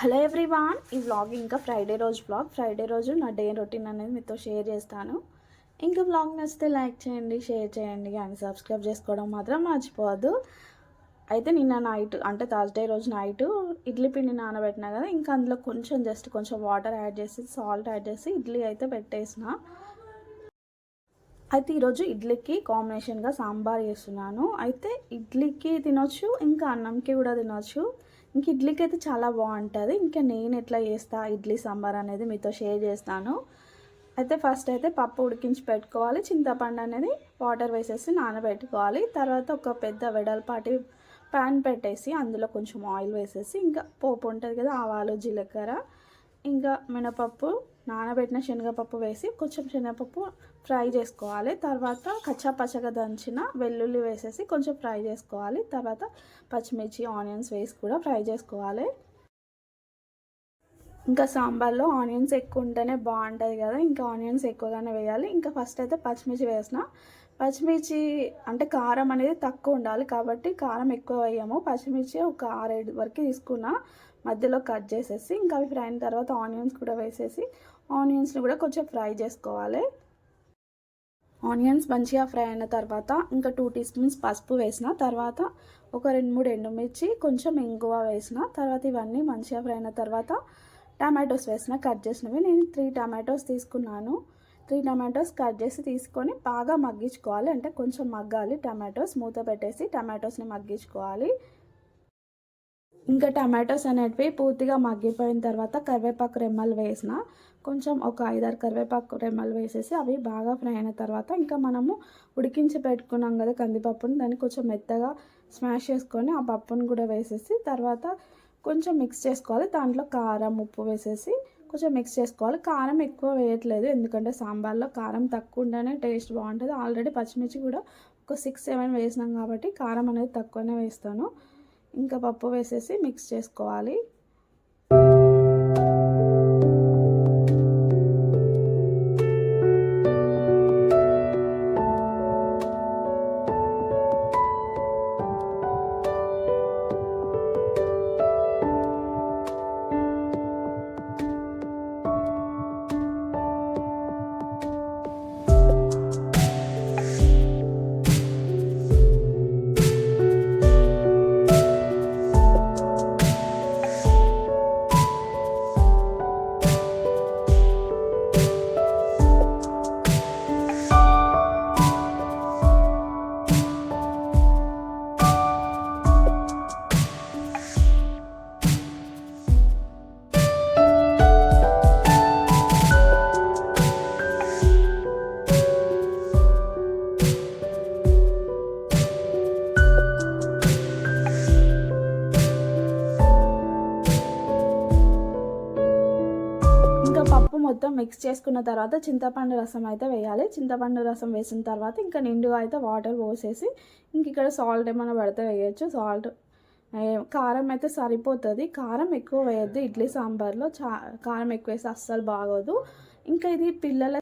Hello everyone ఈ vlog ఇంకా Friday రోజు వ్లాగ్ ఫ్రైడే రోజు నా డే రొటీన్ అనేది మీతో షేర్ చేస్తాను. ఇంకా వ్లాగ్ నచ్చితే లైక్ చేయండి షేర్ చేయండి కానీ సబ్స్క్రైబ్ చేసుకోవడం మాత్రం మర్చిపోవద్దు. అయితే నిన్న నైట్ అంటే థర్స్డే రోజు నైట్ ఇడ్లీ పిండి నానబెట్టినా కదా ఇంకా అందులో కొంచెం జస్ట్ కొంచెం వాటర్ యాడ్ చేసి సాల్ట్ యాడ్ చేసి ఇడ్లీ అయితే పెట్టేసిన. అయితే ఈరోజు ఇడ్లీకి కాంబినేషన్గా సాంబార్ చేస్తున్నాను. అయితే ఇడ్లీకి తినొచ్చు ఇంకా అన్నంకి కూడా తినొచ్చు. ఇంక ఇడ్లీకి అయితే చాలా బాగుంటుంది. ఇంకా నేను ఎట్లా చేస్తా ఇడ్లీ సాంబార్ అనేది మీతో షేర్ చేస్తాను. అయితే ఫస్ట్ అయితే పప్పు ఉడికించి పెట్టుకోవాలి. చింతపండు అనేది వాటర్ వేసేసి నానబెట్టుకోవాలి. తర్వాత ఒక పెద్ద వెడల్పాటి ప్యాన్ పెట్టేసి అందులో కొంచెం ఆయిల్ వేసేసి ఇంకా పోపు ఉంటుంది కదా ఆవాలు జీలకర్ర. ఇంకా మినపప్పు నానబెట్టిన శనగపప్పు వేసి కొంచెం శనగపప్పు ఫ్రై చేసుకోవాలి. తర్వాత కచ్చా పచ్చగా దంచిన వెల్లుల్లి వేసేసి కొంచెం ఫ్రై చేసుకోవాలి. తర్వాత పచ్చిమిర్చి ఆనియన్స్ వేసి కూడా ఫ్రై చేసుకోవాలి. ఇంకా సాంబార్లో ఆనియన్స్ ఎక్కువ ఉంటేనే బాగుంటుంది కదా. ఇంకా ఆనియన్స్ ఎక్కువగానే వేయాలి. ఇంకా ఫస్ట్ అయితే పచ్చిమిర్చి వేసిన. పచ్చిమిర్చి అంటే కారం అనేది తక్కువ ఉండాలి కాబట్టి కారం ఎక్కువ వేయము. పచ్చిమిర్చి ఒక ఆరేడు వరకు తీసుకున్నా మధ్యలో కట్ చేసేసి ఇంకా అవి ఫ్రై అయిన తర్వాత ఆనియన్స్ కూడా వేసేసి ఆనియన్స్ని కూడా కొంచెం ఫ్రై చేసుకోవాలి. ఆనియన్స్ మంచిగా ఫ్రై అయిన తర్వాత ఇంకా టూ టీ స్పూన్స్ పసుపు వేసిన తర్వాత ఒక రెండు మూడు ఎండుమిర్చి కొంచెం ఇంగువ వేసిన తర్వాత ఇవన్నీ మంచిగా ఫ్రై అయిన తర్వాత టమాటోస్ వేసిన కట్ చేసినవి. నేను త్రీ టమాటోస్ తీసుకున్నాను. త్రీ టమాటోస్ కట్ చేసి తీసుకొని బాగా మగ్గించుకోవాలి. అంటే కొంచెం మగ్గాలి టమాటోస్ మూత పెట్టేసి టమాటోస్ని మగ్గించుకోవాలి. ఇంకా టమాటోస్ అనేటివి పూర్తిగా మగ్గిపోయిన తర్వాత కరివేపాకు రెమ్మలు వేసిన కొంచెం ఒక ఐదారు కరివేపాకు రెమ్మలు వేసేసి అవి బాగా ఫ్రై అయిన తర్వాత ఇంకా మనము ఉడికించి పెట్టుకున్నాం కదా కందిపప్పుని దాన్ని కొంచెం మెత్తగా స్మాష్ చేసుకొని ఆ పప్పును కూడా వేసేసి తర్వాత కొంచెం మిక్స్ చేసుకోవాలి. దాంట్లో కారం ఉప్పు వేసేసి కొంచెం మిక్స్ చేసుకోవాలి. కారం ఎక్కువ వేయట్లేదు ఎందుకంటే సాంబార్లో కారం తక్కువ ఉంటేనే టేస్ట్ బాగుంటుంది. ఆల్రెడీ పచ్చిమిర్చి కూడా ఒక సిక్స్ సెవెన్ వేసినాం కాబట్టి కారం అనేది తక్కువనే వేస్తాను. ఇంకా పప్పు వేసేసి మిక్స్ చేసుకోవాలి. ఇంకా పప్పు మొత్తం మిక్స్ చేసుకున్న తర్వాత చింతపండు రసం అయితే వేయాలి. చింతపండు రసం వేసిన తర్వాత ఇంకా నిండుగా అయితే వాటర్ పోసేసి ఇంక ఇక్కడ సాల్ట్ ఏమైనా పడితే వేయచ్చు. సాల్ట్ కారం అయితే సరిపోతుంది. కారం ఎక్కువ వేయద్దు. ఇడ్లీ సాంబార్లో చా కారం ఎక్కువ వేస్తే అస్సలు బాగోదు. ఇంకా ఇది పిల్లల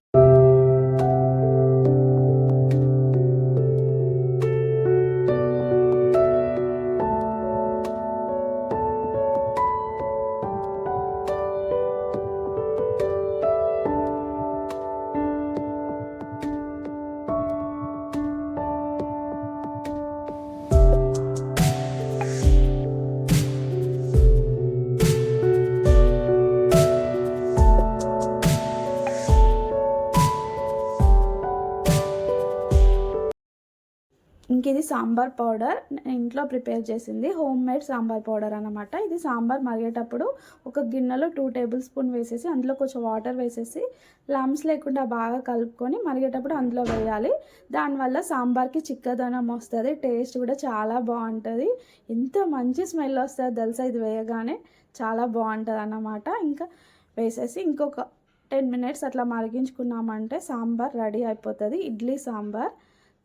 ఇంక ఇది సాంబార్ పౌడర్. నేను ఇంట్లో ప్రిపేర్ చేసింది హోమ్ మేడ్ సాంబార్ పౌడర్ అనమాట ఇది సాంబార్ మరిగేటప్పుడు ఒక గిన్నెలో టూ టేబుల్ స్పూన్ వేసేసి అందులో కొంచెం వాటర్ వేసేసి లమ్స్ లేకుండా బాగా కలుపుకొని మరిగేటప్పుడు అందులో వేయాలి. దానివల్ల సాంబార్కి చిక్కదనం వస్తుంది టేస్ట్ కూడా చాలా బాగుంటుంది. ఎంత మంచి స్మెల్ వస్తుంది తెలుసా ఇది వేయగానే? చాలా బాగుంటుంది అన్నమాట. ఇంకా వేసేసి ఇంకొక టెన్ మినిట్స్ అట్లా మరిగించుకున్నామంటే సాంబార్ రెడీ అయిపోతుంది. ఇడ్లీ సాంబార్.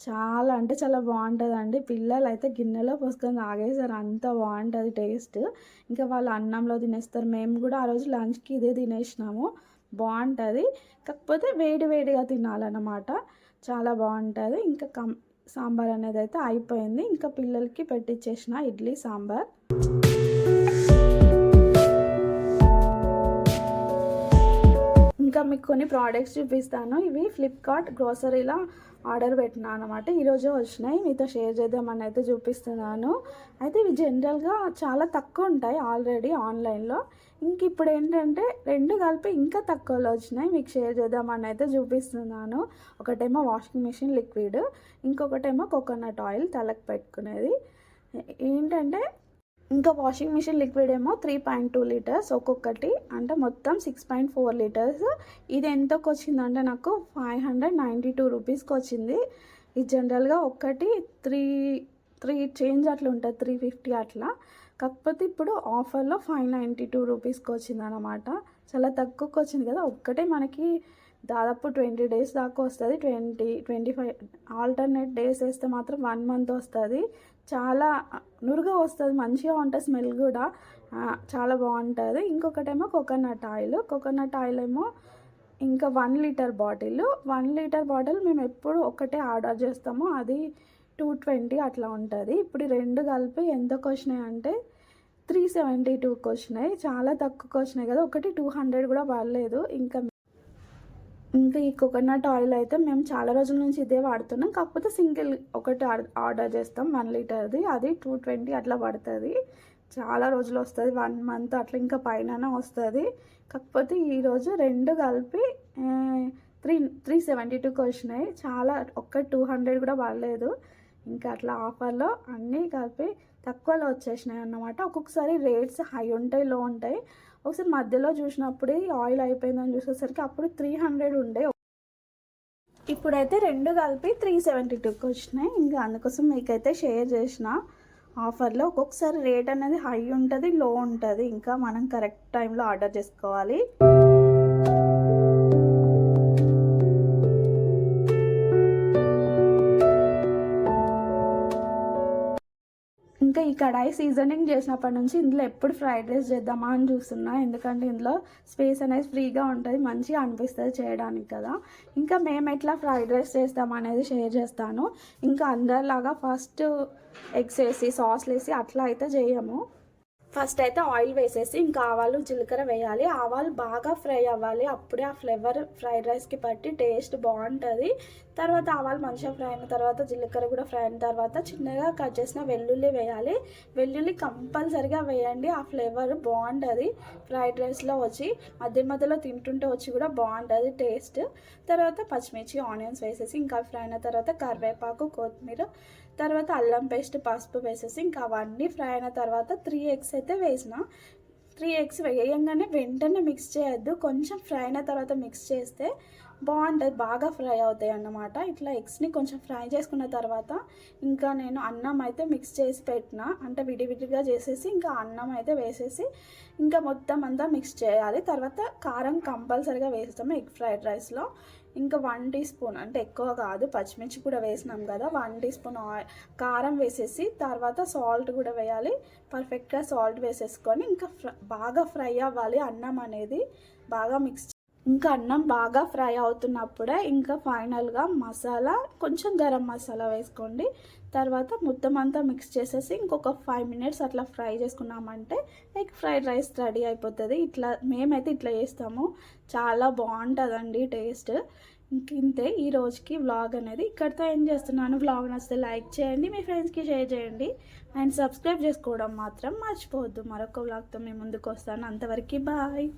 చాలా అంటే చాలా బాగుంటుందండి. పిల్లలు అయితే గిన్నెలో పోసుకొని తాగేసారు అంత బాగుంటుంది టేస్ట్. ఇంకా వాళ్ళు అన్నంలో తినేస్తారు. మేము కూడా ఆ రోజు లంచ్కి ఇదే తినేసినాము. బాగుంటుంది. కాకపోతే వేడి వేడిగా తినాలన్నమాట. చాలా బాగుంటుంది. ఇంకా కం సాంబార్ అనేది అయితే అయిపోయింది. ఇంకా పిల్లలకి పెట్టించేసిన ఇడ్లీ సాంబార్. మీకు కొన్ని ప్రోడక్ట్స్ చూపిస్తాను. ఇవి ఫ్లిప్కార్ట్ గ్రోసరీలో ఆర్డర్ పెట్టినా అనమాట ఈరోజు వచ్చినాయి. మీతో షేర్ చేద్దామని అయితే చూపిస్తున్నాను. అయితే ఇవి జనరల్గా చాలా తక్కువ ఉంటాయి ఆల్రెడీ ఆన్లైన్లో ఇంక ఇప్పుడు ఏంటంటే రెండు కలిపి ఇంకా తక్కువలో వచ్చినాయి. మీకు షేర్ చేద్దామని అయితే చూపిస్తున్నాను. ఒకటేమో వాషింగ్ మిషన్ లిక్విడ్ ఇంకొకటేమో కోకోనట్ ఆయిల్ తలకు పెట్టుకునేది. ఏంటంటే ఇంకా వాషింగ్ మిషన్ లిక్విడ్ ఏమో త్రీ పాయింట్ టూ లీటర్స్ ఒక్కొక్కటి. అంటే మొత్తం సిక్స్ పాయింట్ ఫోర్ లీటర్స్ ఇది ఎంతకు వచ్చిందంటే నాకు ఫైవ్ హండ్రెడ్ నైంటీ టూ రూపీస్కి వచ్చింది. ఇది జనరల్గా ఒక్కటి త్రీ త్రీ చేంజ్ అట్లా ఉంటుంది త్రీ ఫిఫ్టీ అట్లా. కాకపోతే ఇప్పుడు ఆఫర్లో ఫైవ్ నైంటీ టూ రూపీస్కి వచ్చింది అనమాట చాలా తక్కువకి వచ్చింది కదా. ఒక్కటే మనకి దాదాపు ట్వంటీ డేస్ దాకా వస్తుంది. Twenty twenty five alternate days వేస్తే మాత్రం వన్ మంత్ వస్తుంది. చాలా నురుగా వస్తుంది మంచిగా ఉంటుంది స్మెల్ కూడా. చాలా బాగుంటుంది. ఇంకొకటేమో కోకోనట్ ఆయిల్. కోకోనట్ ఆయిల్ ఏమో ఇంకా one litre bottle. One litre bottle మేము ఎప్పుడు ఒకటే ఆర్డర్ చేస్తామో. అది టూ ట్వంటీ అట్లా ఉంటుంది. ఇప్పుడు రెండు కలిపి ఎంతకు వచ్చినాయి అంటే త్రీ సెవెంటీ టూకి వచ్చినాయి. చాలా తక్కువకి వచ్చినాయి కదా. ఒకటి టూ హండ్రెడ్ కూడా పడలేదు ఇంకా ఇంకా ఈ కోకోనట్ ఆయిల్ అయితే మేము చాలా రోజుల నుంచి ఇదే వాడుతున్నాం. కాకపోతే సింగిల్ ఒకటి ఆర్- ఆర్డర్ చేస్తాం. వన్ లీటర్ది. అది టూ ట్వంటీ అట్లా పడుతుంది. చాలా రోజులు వస్తుంది. వన్ మంత్ అట్లా ఇంకా పైన వస్తుంది. కాకపోతే ఈరోజు రెండు కలిపి త్రీ త్రీ సెవెంటీ టూకి వచ్చినాయి చాలా ఒక్క టూ హండ్రెడ్ కూడా పడలేదు. ఇంకా అట్లా ఆఫర్లో అన్నీ కలిపి తక్కువలో వచ్చేసినాయి అన్నమాట. ఒక్కొక్కసారి రేట్స్ హై ఉంటాయి లో ఉంటాయి. ఒకసారి మధ్యలో చూసినప్పుడు ఆయిల్ అయిపోయిందని చూసేసరికి అప్పుడు త్రీ హండ్రెడ్ ఉండే. ఇప్పుడైతే రెండు కలిపి త్రీ సెవెంటీ టూకి వచ్చినాయి. ఇంకా అందుకోసం మీకైతే షేర్ చేసిన ఆఫర్లో ఒక్కొక్కసారి రేట్ అనేది హై ఉంటుంది లో ఉంటుంది. ఇంకా మనం కరెక్ట్ టైంలో ఆర్డర్ చేసుకోవాలి. ఇంకా ఈ కడాయి సీజనింగ్ చేసినప్పటి నుంచి ఇందులో ఎప్పుడు ఫ్రైడ్ రైస్ చేద్దామా అని చూస్తున్నా. ఎందుకంటే ఇందులో స్పేస్ అనేది ఫ్రీగా ఉంటుంది మంచిగా అనిపిస్తుంది చేయడానికి కదా. ఇంకా మేము ఎట్లా ఫ్రైడ్ రైస్ చేస్తాం అనేది షేర్ చేస్తాను. ఇంకా అందరిలాగా ఫస్ట్ ఎగ్స్ వేసి సాస్లు వేసి అట్లా అయితే చేయము. ఫస్ట్ అయితే ఆయిల్ వేసేసి ఇంకా ఆవాలు జీలకర్ర వేయాలి. ఆవాలు బాగా ఫ్రై అవ్వాలి. అప్పుడే ఆ ఫ్లేవర్ ఫ్రైడ్ రైస్కి పట్టి టేస్ట్ బాగుంటుంది. తర్వాత ఆవాలు మంచిగా ఫ్రై అయిన తర్వాత జీలకర్ర కూడా ఫ్రై అయిన తర్వాత చిన్నగా కట్ చేసిన వెల్లుల్లి వేయాలి. వెల్లుల్లి కంపల్సరిగా వేయండి. ఆ ఫ్లేవర్ బాగుంటుంది ఫ్రైడ్ రైస్లో వచ్చి మధ్య మధ్యలో తింటుంటే వచ్చి కూడా బాగుంటుంది టేస్ట్. తర్వాత పచ్చిమిర్చి ఆనియన్స్ వేసేసి ఇంకా ఫ్రై అయిన తర్వాత కరివేపాకు కొత్తిమీర తర్వాత అల్లం పేస్ట్ పసుపు వేసేసి ఇంకా అవన్నీ ఫ్రై అయిన తర్వాత త్రీ ఎగ్స్ అయితే వేసిన. త్రీ ఎగ్స్ వేయంగానే వెంటనే మిక్స్ చేయొద్దు. కొంచెం ఫ్రై అయిన తర్వాత మిక్స్ చేస్తే బాగుంటుంది బాగా ఫ్రై అవుతాయి అన్నమాట. ఇట్లా ఎగ్స్ని కొంచెం ఫ్రై చేసుకున్న తర్వాత ఇంకా నేను అన్నం అయితే మిక్స్ చేసి పెట్టిన. అంటే విడివిడిగా చేసేసి ఇంకా అన్నం అయితే వేసేసి ఇంకా మొత్తం అంతా మిక్స్ చేయాలి. తర్వాత కారం కంపల్సరీగా వేస్తాము ఎగ్ ఫ్రైడ్ రైస్లో. ఇంకా వన్ టీ స్పూన్ అంటే ఎక్కువ కాదు పచ్చిమిర్చి కూడా వేసినాం కదా వన్ టీ స్పూన్ ఆయిల్ కారం వేసేసి తర్వాత సాల్ట్ కూడా వేయాలి. పర్ఫెక్ట్గా సాల్ట్ వేసేసుకొని ఇంకా ఫ్ర బాగా ఫ్రై అవ్వాలి అన్నం అనేది. బాగా మిక్స్ ఇంకా అన్నం బాగా ఫ్రై అవుతున్నప్పుడే ఇంకా ఫైనల్గా మసాలా కొంచెం గరం మసాలా వేసుకోండి. తర్వాత మొత్తం అంతా మిక్స్ చేసేసి ఇంకొక ఫైవ్ మినిట్స్ అట్లా ఫ్రై చేసుకున్నామంటే ఎగ్ ఫ్రైడ్ రైస్ రెడీ అయిపోతుంది. ఇట్లా మేమైతే ఇట్లా చేస్తాము. చాలా బాగుంటుందండి టేస్ట్. ఇంక ఇంతే ఈ రోజుకి వ్లాగ్ అనేది. ఇక్కడితో ఏం చేస్తున్నాను? వ్లాగ్ నచ్చితే లైక్ చేయండి మీ ఫ్రెండ్స్కి షేర్ చేయండి. అండ్ సబ్స్క్రైబ్ చేసుకోవడం మాత్రం మర్చిపోవద్దు. మరొక వ్లాగ్తో మేము ముందుకు వస్తాను. అంతవరకు బాయ్.